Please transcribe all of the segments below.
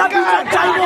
আমরা বিচার চাইব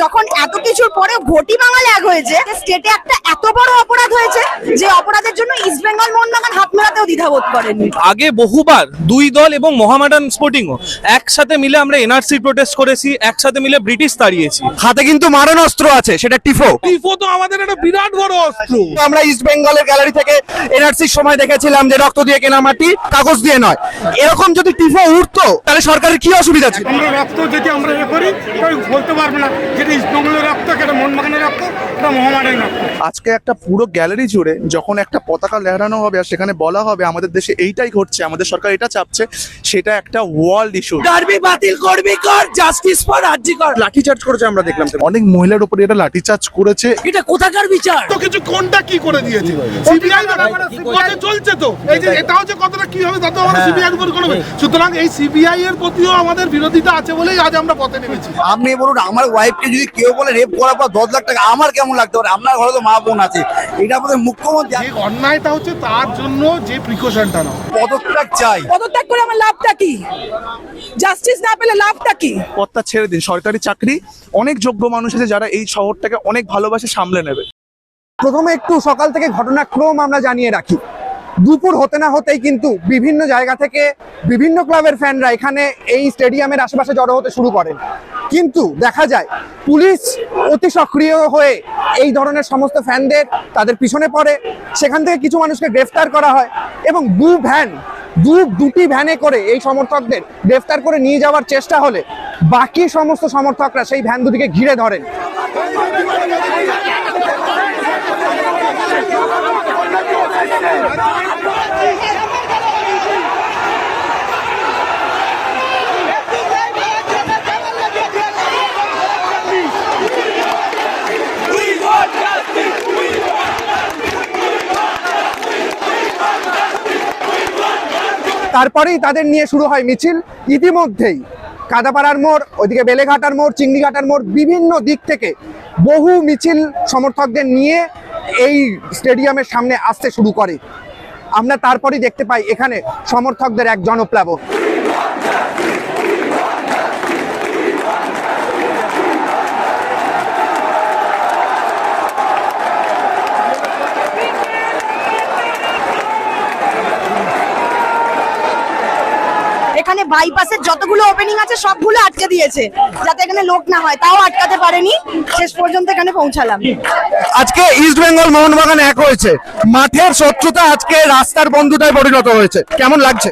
যখন এত কিছুর পরে ভোটই বাঙালি এক হয়েছে স্টেটে একটা এত বড় অপরাধ হয়েছে যে অপরাধের জন্য ইস্ট বেঙ্গল মোহনবাগান হাত মেলাতেও দ্বিধাবোধ করেনি আগে বহুবার দুই দল এবং মোহামেডান স্পোর্টিংও একসাথে মিলে আমরা এনআরসি প্রোটেস্ট করেছি একসাথে মিলে ব্রিটিশ তাড়িয়েছি। হাতে কিন্তু মারণ অস্ত্র আছে সেটা টিফো। টিফো তো আমাদের একটা বিরাট বড় অস্ত্র। আমরা ইস্ট বেঙ্গলের গ্যালারি থেকে এনআরসির সময় দেখেছিলাম যে রক্ত দিয়ে কেনা মাটি কাগজ দিয়ে নয়। এরকম যদি টিফো উঠতো তাহলে সরকারের কি অসুবিধা ছিল? আমরা রক্ত যদি আমরা এ করি কেউ বলতে পারবে না ইস্টবেঙ্গলের রক্ত মোহনবাগানের রক্ত এটা মোহামেডানের রক্ত আজকে একটা পুরো গ্যালারি জুড়ে যখন একটা পতাকা লেহরানো হবে আর সেখানে বলা হবে আমাদের দেশে এইটাই ঘটছে আমাদের সরকার এটা চাপছে সেটা একটা ওয়ার্ল্ড ইস্যু ডারবি বাতিল করবি কর জাস্টিস ফর রাজ্যি কর। লাঠি চার্জ করেছে আমরা দেখলাম। অনেক মহিলার উপরে এটা লাঠিচার্জ করেছে। এটা কোথাকার বিচার? তো কিছু কোনটা কি করে দিয়েছে? সিবিআই কথা চলছে তো। এই যে এটা হচ্ছে কতটা কি হবে তাতে আমাদের সিবিআই উপর করবে সুতরাং এই সিবিআই এর প্রতিও আমাদের বিরোধিতা আছে বলেই আজ আমরা পথে নেমেছি। আপনি বলুন আমার ওয়াইফকে যদি কেউ বলে রেপ করার পর দশ লাখ টাকা আমার কেমন লাগতে পারে? আপনার ঘরে তো মা বোন আছে। এটা আমাদের মুখ্যমন্ত্রী যে অন্যায়টা হচ্ছে তার জন্য যে প্রিকশনটা নাও। পদত্যাগ চাই। পদত্যাগ করে আমার লাভটা কি? জাস্টিস না পেলে লাভটা কি? পদটা ছেড়ে দিন সরকারি চাকরি। অনেক যোগ্য মানুষ আছে যারা এই শহরটাকে অনেক ভালোবাসে সামলে নেবে। প্রথমে একটু সকাল থেকে ঘটনাক্রম আমরা জানিয়ে রাখি। দুপুর হতে না হতেই কিন্তু বিভিন্ন জায়গা থেকে বিভিন্ন ক্লাবের ফ্যানরা এখানে এই স্টেডিয়ামের আশেপাশে জড়ো হতে শুরু করেন। কিন্তু দেখা যায় পুলিশ অতি সক্রিয় হয়ে এই ধরনের সমস্ত ফ্যানদের তাদের পিছনে পড়ে। সেখান থেকে কিছু মানুষকে গ্রেফতার করা হয় এবং দু ভ্যান, দু, দুটি ভ্যানে করে এই সমর্থকদের গ্রেফতার করে নিয়ে যাওয়ার চেষ্টা হলে বাকি সমস্ত সমর্থকরা সেই ভ্যান দুটিকে ঘিরে ধরেন। তারপরেই তাদের নিয়ে শুরু হয় মিছিল। ইতিমধ্যেই কাদাপাড়ার মোড়, ওইদিকে বেলেঘাটার মোড়, চিংড়িঘাটার মোড়, বিভিন্ন দিক থেকে বহু মিছিল সমর্থকদের নিয়ে এই স্টেডিয়ামের সামনে আসতে শুরু করে। আমরা তারপরেই দেখতে পাই এখানে সমর্থকদের এক জনপ্লাবন। এখানে বাইপাসের যতগুলো ওপেনিং আছে, সবগুলো আটকে দিয়েছে, যাতে এখানে লোক না হয়। তাও আটকাতে পারেনি। শেষ পর্যন্ত এখানে পৌঁছালাম। আজকে ইস্ট বেঙ্গল মোহনবাগান এক হয়েছে। মাঠের শত্রুতা আজকে রাস্তার বন্ধুতায় পরিণত হয়েছে। কেমন লাগছে?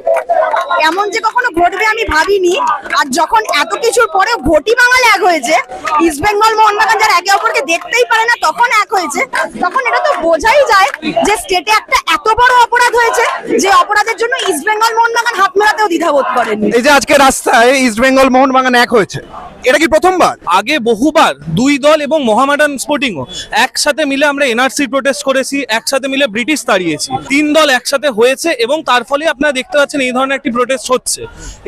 এমন যে কখনো ঘটবে আমি ভাবিনি। আর যখন এত কিছুর পরে ঘটি বাঙালি এক হয়েছে ইস্ট বেঙ্গল মোহনবাগান যারা একে অপরকে দেখতেই পারে না, তখন এক হয়েছে। তখন এটা তো বোঝাই যায় যে স্টেটে একটা এত বড় অপরাধ হয়েছে যে অপরাধের জন্য ইস্ট বেঙ্গল মোহনবাগান হাত মেলাতেও দ্বিধাবোধ করেনি এই যে আজকে রাস্তায় ইস্ট বেঙ্গল মোহনবাগান এক হয়েছে। এটা কি প্রথমবার? আগে বহুবার দুই দল এবং মোহামেডান স্পোর্টিংও একসাথে মিলে আমরা এনআরসি প্রোটেস্ট করেছি একসাথে মিলে ব্রিটিশ তাড়িয়েছি। তিন দল একসাথে হয়েছে এবং তার ফলে আপনারা দেখতে পাচ্ছেন এই ধরনের একটি প্রোটেস্ট হচ্ছে।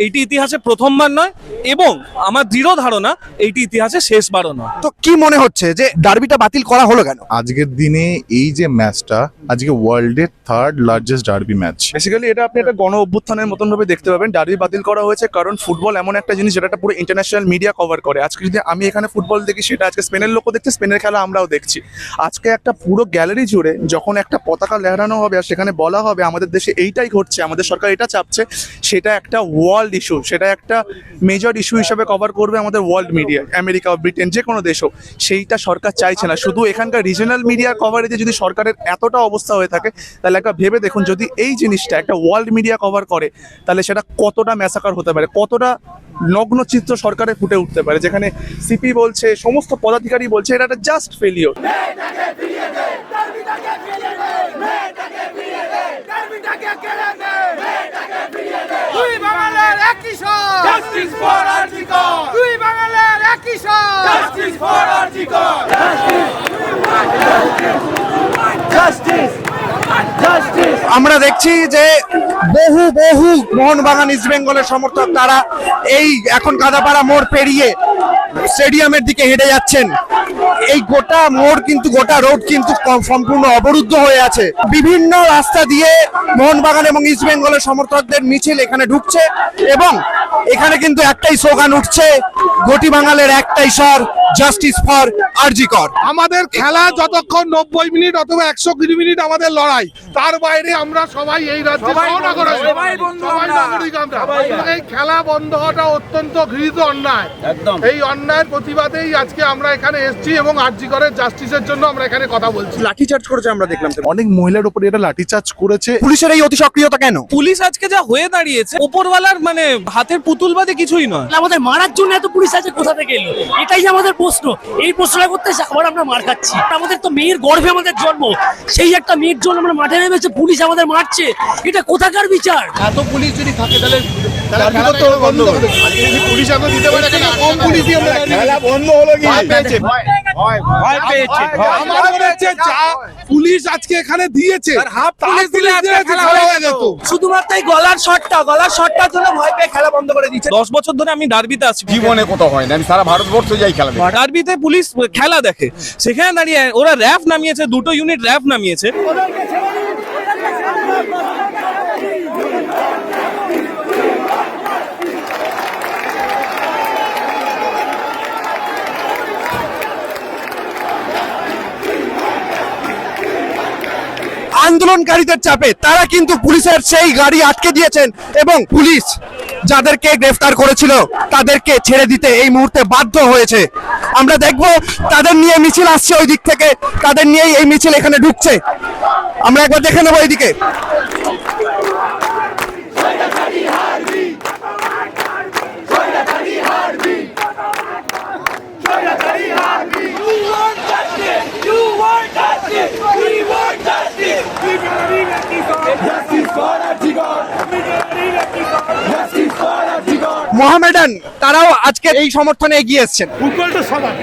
এইটি ইতিহাসে প্রথমবার নয় এবং আমার দৃঢ় ধারণা এইটি ইতিহাসে শেষবারও নয়। তো কি মনে হচ্ছে যে ডার্বিটা বাতিল করা হলো কেন? আজকের দিনে এই যে ম্যাচটা আজকে ওয়ার্ল্ডের third largest derby match basically এটা আপনি একটা গণ অভ্যুত্থানের মতন ভাবে দেখতে পাবেন। ডার্বি বাতিল করা হয়েছে কারণ ফুটবল এমন একটা জিনিস যেটা পুরো ইন্টারন্যাশনাল মিডিয়া কভার করে। আজকে যদি আমি এখানে ফুটবল দেখি, সেটা আজকে স্পেনের লোকও দেখছে স্পেনের খেলা আমরাও দেখছি। আজকে একটা পুরো গ্যালারি জুড়ে যখন একটা পতাকা লেহরানো হবে আর সেখানে বলা হবে আমাদের দেশে এইটাই ঘটছে, আমাদের সরকার এটা চাপছে, সেটা একটা ওয়ার্ল্ড ইস্যু সেটা একটা মেজর ইস্যু হিসেবে কভার করবে আমাদের ওয়ার্ল্ড মিডিয়া আমেরিকা ব্রিটেন যে কোনো দেশও সেইটা সরকার চাইছে না। শুধু এখানকার রিজনাল মিডিয়ার কভারেজে যদি সরকারের এতটা অবস্থা হয়ে থাকে, তাহলে একটা ভেবে দেখুন, যদি এই জিনিসটা একটা ওয়ার্ল্ড মিডিয়া কভার করে, তাহলে সেটা কতটা ম্যাসাকার হতে পারে, কতটা নগ্ন চিত্র সরকারে ফুটে উঠতে পারে যেখানে সিপি বলছে সমস্ত পদাধিকারী বলছে এটা একটা জাস্ট ফেলিওর আমরা দেখছি যে বহু বহু মোহনবাগান ইস্ট বেঙ্গলের সমর্থক তারা এই এখন কাদাপাড়া মোড় পেরিয়ে স্টেডিয়ামের দিকে হেঁটে যাচ্ছেন। এই গোটা মোড় কিন্তু, গোটা রোড কিন্তু সম্পূর্ণ অবরুদ্ধ হয়ে আছে। বিভিন্ন রাস্তা দিয়ে মোহনবাগান এবং ইস্ট বেঙ্গলের সমর্থকদের মিছিল এখানে ঢুকছে এবং এখানে কিন্তু একটাই স্লোগান উঠছে ঘটি বাঙালের একটাই স্বর। জাস্টিস ফর আরজিকর আমাদের খেলা যতক্ষণ নব্বই মিনিট অথবা একশো কুড়ি মিনিট আমাদের লড়াই তার বাইরে আমরা সবাই এই রাজ্যে এই খেলা বন্ধ হওয়াটা অত্যন্ত ঘৃণিত অন্যায়। এই অন্যায়ের প্রতিবাদেই আজকে আমরা এখানে এসেছি এবং আরজিকরের জাস্টিসের জন্য আমরা এখানে কথা বলছি। লাঠিচার্জ করেছে আমরা দেখলাম অনেক মহিলার উপরে এটা লাঠিচার্জ করেছে। পুলিশের এই অতি সক্রিয়তা কেন? পুলিশ আজকে যা হয়ে দাঁড়িয়েছে ওপরওয়ালার মানে হাতের পুতুল বাদে কিছুই নয়। আমাদের মারার জন্য এত পুলিশ আছে কোথা থেকে এলো? এটাই আমাদের প্রশ্ন এই প্রশ্নটা করতে আবার আমরা মার খাচ্ছি আমাদের তো মেয়ের গর্ভে আমাদের জন্ম সেই একটা মেয়ের জন্য আমরা মাঠে নেমেছে পুলিশ আমাদের মারছে এটা কোথাকার বিচার এত পুলিশ যদি থাকে তাহলে পুলিশ আমরা দিতে পারে কম পুলিশ দিয়ে আমরা খেলা বন্ধ হলো কি ভয় পেয়েছে ভয় পেয়েছে পুলিশ আজকে এখানে দিয়েছে। শুধুমাত্র এই গলার শটটা গলার শটটার জন্য ভয় পেয়ে খেলা বন্ধ করে দিচ্ছে দশ বছর ধরে আমি ডার্বিতে আছি। জীবনে কোথাও হয় না আমি সারা ভারতবর্ষ যাই খেলা ডার্বিতে পুলিশ খেলা দেখে। সেখানে দাঁড়িয়ে ওরা র্যাফ নামিয়েছে দুটো ইউনিট র্যাফ নামিয়েছে। আন্দোলনকারীদের চাপে তারা কিন্তু পুলিশের সেই গাড়ি আটকে দিয়েছেন এবং পুলিশ যাদেরকে গ্রেফতার করেছিল তাদেরকে ছেড়ে দিতে এই মুহূর্তে বাধ্য হয়েছে। আমরা দেখব তাদের নিয়ে মিছিল আসছে ওই দিক থেকে, তাদের নিয়েই এই মিছিল এখানে ঢুকছে। আমরা একবার দেখে নেব এইদিকে। মোহামেডান তারাও আজকে এই সমর্থনে এগিয়ে এসছেন। ফুটবলটা সবার।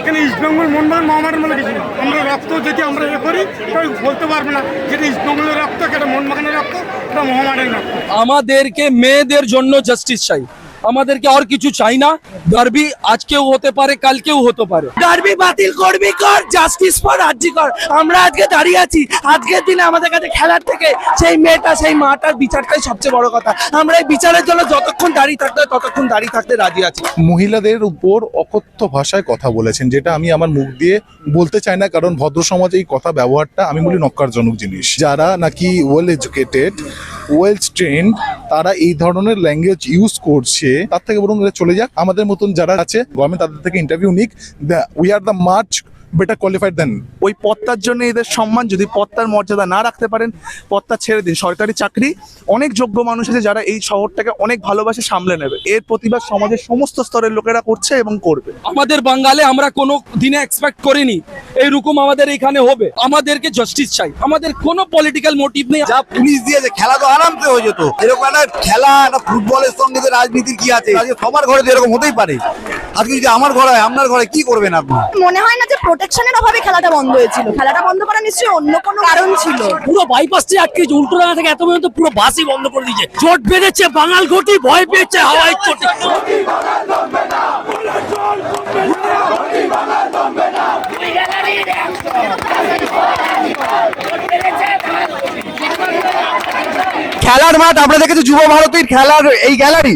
এখানে ইস্টবেঙ্গল মোহনবাগান মহামারণ বলে কিছু আমরা রক্ত যদি আমরা ইয়ে করি কেউ বলতে পারবে না যেটা ইস্টবেঙ্গলের রক্ত কেটা মোহনবাগানের রক্ত এটা মহামারের রক্ত। আমাদেরকে মেয়েদের জন্য জাস্টিস চাই। আমাদেরকে আর কিছু চাই না। ডার্বি আজকেও হতে পারে কালকেও হতে পারে। ডার্বি বাতিল করবি কর। জাস্টিস ফর আরজি কর। আমরা আজকে দাঁড়িয়ে আছি। আজকের দিনে আমাদের কাছে খেলার থেকে সেই মেয়েটা সেই মাটার বিচারটাই সবচেয়ে বড় কথা। আমরা এই বিচারের জন্য যতক্ষণ দাঁড়িয়ে থাকতে হয় ততক্ষণ দাঁড়িয়ে থাকতে রাজি আছি। মহিলাদের উপর অকথ্য ভাষায় কথা বলেছেন যেটা আমি আমার মুখ দিয়ে বলতে চাই না কারণ ভদ্র সমাজে এই কথা ব্যবহারটা আমি বলি নক্কারজনক জিনিস। যারা নাকি ওয়েল এডুকেটেড ওয়েল ট্রেন্ড তারা এই ধরনের ল্যাঙ্গুয়েজ ইউজ করছে। তার থেকে বরং চলে যাক। আমাদের মতন যারা আছে গভর্নমেন্ট তাদের থেকে ইন্টারভিউ নিক। We are the much better qualified than ওই পত্তার জন্য এদের সম্মান যদি পত্তার মর্যাদা না রাখতে পারেন পত্তা ছেড়ে দিন। সরকারি চাকরি অনেক যোগ্য মানুষ আছে যারা এই শহরটাকে অনেক ভালোবাসে সামলে নেবে। এর প্রতিবাদ সমাজের সমস্ত স্তরের লোকেরা করছে এবং করবে। আমাদের বাঙালে আমরা কোনো দিনে এক্সপেক্ট করিনি। এইরকম আমাদের এখানে হবে। আমাদেরকে জাস্টিস চাই। আমাদের কোনো পলিটিক্যাল মোটিভ নেই। যা পুলিশ দিয়েছে খেলা তো আরামসে হয়ে যেত। এরকম একটা খেলা একটা ফুটবলের সঙ্গে রাজনীতির কি আছে? সবার ঘরে তো এরকম হতেই পারে। আজকে যদি আমার ঘরে হয় আপনার ঘরে কি করবেন আপনি? মনে হয় না যে প্রোটেকশনের অভাবে খেলাটা বন্ধ হয়েছিল। খেলাটা বন্ধ করা নিশ্চয়ই অন্য কোনো কারণ ছিল। পুরো বাইপাস দিয়ে উল্টো উল্টোডাঙ্গা থেকে এত পর্যন্ত পুরো বাসই বন্ধ করে দিয়েছে। চোট বেঁধেছে বাঙাল ঘটি ভয় পেয়েছে হাওয়াই চোটে। খেলার মাঠ আমরা দেখেছি যুব ভারতীর খেলার এই গ্যালারি।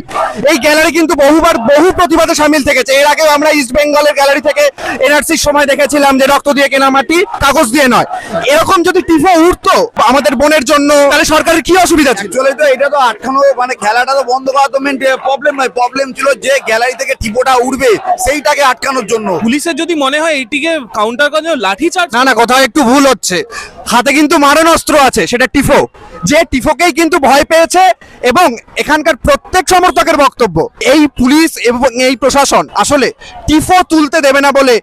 এই গ্যালারি কিন্তু বহুবার বহু প্রতিবাদে সামিল থেকেছে। এর আগেও আমরা ইস্ট বেঙ্গলের গ্যালারি থেকে এনআরসির সময় দেখেছিলাম যে রক্ত দিয়ে কেনা মাটি কাগজ দিয়ে নয়। এরকম যদি টিফো উঠতো আমাদের বোনের জন্য তাহলে সরকারের কি অসুবিধা ছিল? চলে তো এটা তো আটকানো মানে খেলাটা তো বন্ধ করা তো মেন প্রবলেম নয়। প্রবলেম ছিল যে গ্যালারি থেকে টিপোটা উঠবে সেইটাকে আটকানোর জন্য। পুলিশের যদি মনে হয় এইটিকে কাউন্টার করার জন্য লাঠি চার্জ না না কোথাও একটু ভুল হচ্ছে। হাতে কিন্তু মারণ অস্ত্র আছে, সেটা টিফো। যে টিফোকেই কিন্তু ভয় পেয়েছে এবং এখানকার প্রত্যেক সমর্থকের বক্তব্য। এই পুলিশ এবং এই প্রশাসন আসলে টিফো তুলতে দেবে না বলে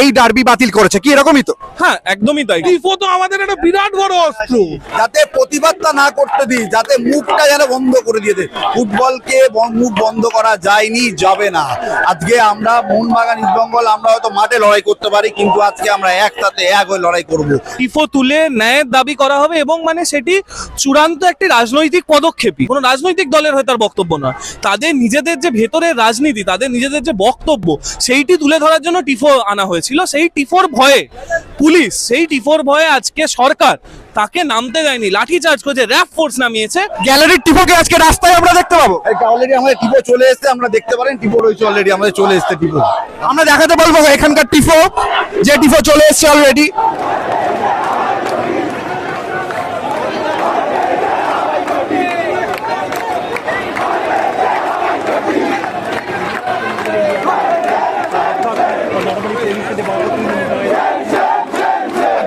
এই ডার্বি বাতিল করেছে। কি এরকমই তো? হ্যাঁ একদমই তাই। টিফো তো আমাদের একটা বিরাট বড় অস্ত্র। যাতে প্রতিবাদটা না করতে দিই যাতে মুখটা যেন বন্ধ করে দিয়ে দেয় ফুটবলকে মুখ বন্ধ করা যায়নি যাবে না। আজকে আমরা মোহনবাগান ইস্টবেঙ্গল আমরা হয়তো মাঠে লড়াই করতে পারি কিন্তু আজকে আমরা একসাথে এক হয়ে লড়াই করব। টিফো তুলে ন্যায়ের দাবি করা হবে এবং মানে সেটি চূড়ান্ত একটি রাজনৈতিক পদক্ষেপই। কোনো রাজনৈতিক দলের হয়ে তার বক্তব্য নয়। তাদের নিজেদের যে ভেতরের রাজনীতি তাদের নিজেদের যে বক্তব্য সেইটি তুলে ধরার জন্য টিফো আনা হয়েছে। হয়েছিল সেই টিফোর ভয়ে পুলিশ সেই টিফোর ভয়ে আজকে সরকার তাকে নামতে দেয়নি লাঠি চার্জ করেছে র্যাব ফোর্স নামিয়েছে। গ্যালারির টিপোকে আজকে রাস্তায় আমরা দেখতে পাবো। অলরেডি আমাদের টিপো চলে এসেছে আমরা দেখতে পারেন টিপো রয়েছে অলরেডি আমাদের চলে এসেছে টিপো আমরা দেখাতে পারব এখানকার টিফো যে টিফো চলে এসেছে অলরেডি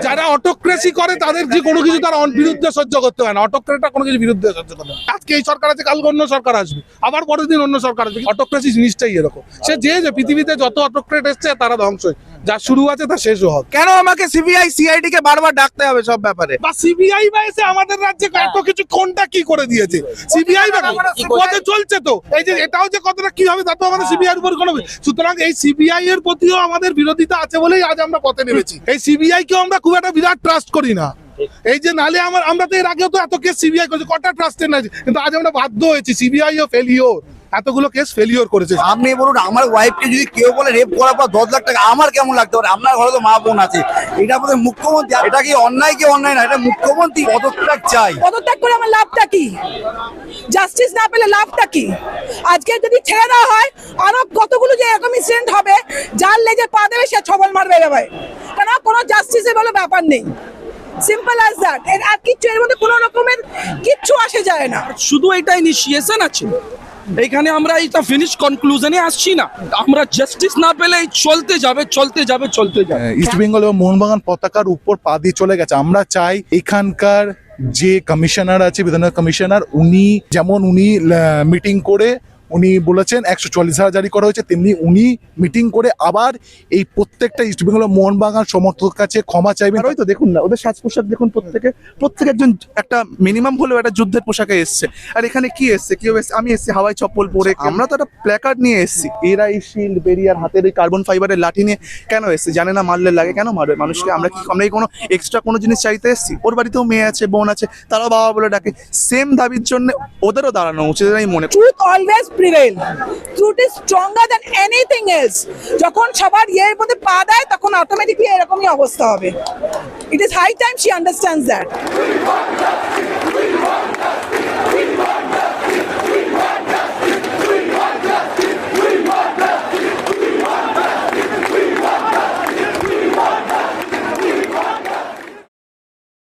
যারা অটোক্রেসি করে তাদের যে কোনো কিছু তার বিরুদ্ধে সহ্য করতে হয় না। অটোক্রেটা কোনো কিছু বিরুদ্ধে সহ্য করতে হয় আজকে এই সরকার আছে, কালকে অন্য সরকার আসবে। আবার পরের দিন অন্য সরকার আসবে। অটোক্রেসি জিনিসটাই এরকম। সে যে পৃথিবীতে যত অটোক্রেট এসছে, তারা ধ্বংসই যা শুরু আছে তা শেষও হোক। কেন আমাকে সিবিআই সিআইডি কে বারবার ডাকতে হবে সব ব্যাপারে? বা সিবিআই বা এসে আমাদের রাজ্যে এত কিছু কোনটা কি করে দিয়েছে? সিবিআই বা কি? পথে চলছে তো। এই যে এটাও যে কতটা কি হবে তা তো আমাদের সিবিআই এর উপর কোনো সুতরাং এই সিবিআই এর প্রতিও আমাদের বিরোধিতা আছে বলেই আজ আমরা পথে নেমেছি। এই সিবিআই কেও আমরা খুব একটা বিরাট ট্রাস্ট করি না। এই যে নালে আমার আমরা তো এর আগেও তো এত কেস সিবিআই করেছি কটা ট্রাস্টের না কিন্তু আজ আমরা বাধ্য হয়েছি সিবিআই ও ফেলিওর এতগুলো কেস ফেলিওর করেছে। আপনি বলুন আমার ওয়াইফকে যদি কেউ বলে রেপ করার পর দশ লাখ টাকা আমার কেমন লাগতে পারে? আপনার ঘরে তো মা বোন আছে। এটা আমাদের মুখ্যমন্ত্রী এটা কি অন্যায় কি অন্যায় না এটা মুখ্যমন্ত্রী পদত্যাগ চাই পদত্যাগ করে আমার লাভটা কি? জাস্টিস না পেলে লাভটা কি? আজকে যদি ছেড়ে দেওয়া হয় আরও কতগুলো যে এরকম ইনসিডেন্ট হবে যার লেজে পা দেবে সে ছবল মারবে এভাবে কেন? কোনো জাস্টিসের বলে ব্যাপার নেই। সিম্পল অ্যাজ দ্যাট এর আর কিচ্ছু এর মধ্যে কোনো রকমের কিচ্ছু আসে যায় না। শুধু এটা ইনিশিয়েশন আছে। এইখানে আমরা এটা ফিনিশ কনক্লুশনে আসছি না। আমরা জাস্টিস না পেলে চলতে যাবে চলতে যাবে চলতে যাবে। ইস্ট বেঙ্গল এবং মোহনবাগান পতাকার উপর পা দিয়ে চলে গেছে। আমরা চাই এখানকার যে কমিশনার আছে, বিধানসভা কমিশনার উনি যেমন উনি মিটিং করে উনি বলেছেন একশো চল্লিশ হাজার জারি করা হয়েছে তেমনি উনি মিটিং করে আবার এই প্রত্যেকটা ইস্ট বেঙ্গল মোহনবাগান সমর্থকের কাছে ক্ষমা চাইবেন। আর ওই তো দেখুন না ওদের সাজ পোশাক দেখুন প্রত্যেকে প্রত্যেক একজন একটা মিনিমাম হলেও একটা যুদ্ধের পোশাকে এসছে। আর এখানে কি এসছে? কেউ এসছে? আমি এসছি হাওয়াই চপ্পল পরে। আমরা তো একটা প্ল্যাকার্ড নিয়ে এসছি। এরা এই শিল্ড বেরিয়ার হাতের এই কার্বন ফাইবারের লাঠি নিয়ে কেন এসছে? জানে না মারলে লাগে। কেন মারবে? মানুষকে আমরা কি আমরা কি কোনো এক্সট্রা কোনো জিনিস চাইতে এসছি? ওর বাড়িতেও মেয়ে আছে বোন আছে তারাও বাবা বলে ডাকে। সেম দাবির জন্য ওদেরও দাঁড়ানো উচিত আমি মনে করি always prevail truth is stronger than anything else যখন সবার ইয়ের মধ্যে পা দেয়, তখন অটোমেটিকলি এরকমই অবস্থা হবে। It is high time she understands that